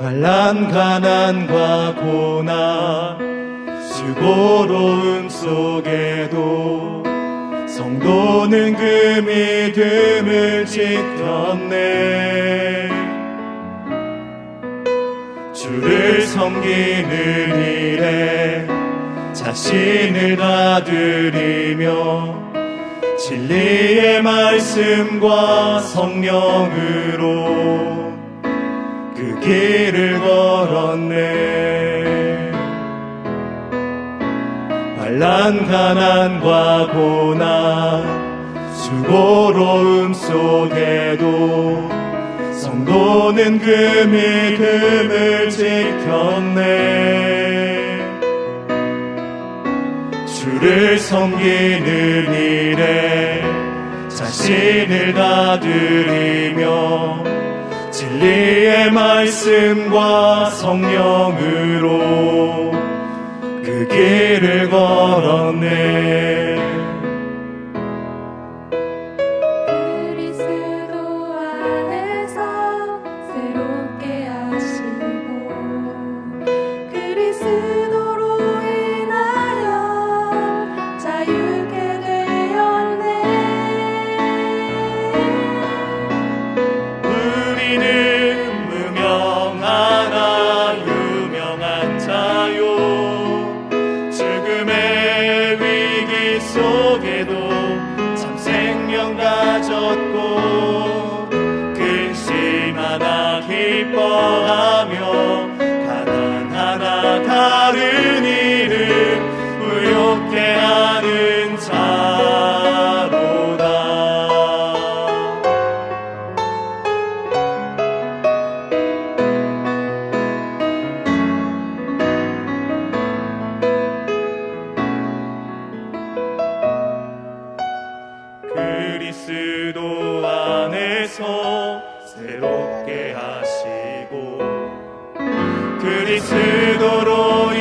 환란 가난과 고난 수고로움 속에도 성도는 그 믿음을 지켰네. 주를 섬기는 일에 자신을 다 드리며 진리의 말씀과 성령으로 그 길을 걸었네. 환란 가난과 고난 수고로움 속에도 성도는 그 믿음을 지켰네. 주를 섬기는 일에 자신을 다 드리며 진리의 말씀과 성령으로 그 길을 걸었네 근심 하나 기뻐하며 그리스도 안에서 새롭게 하시고 그리스도로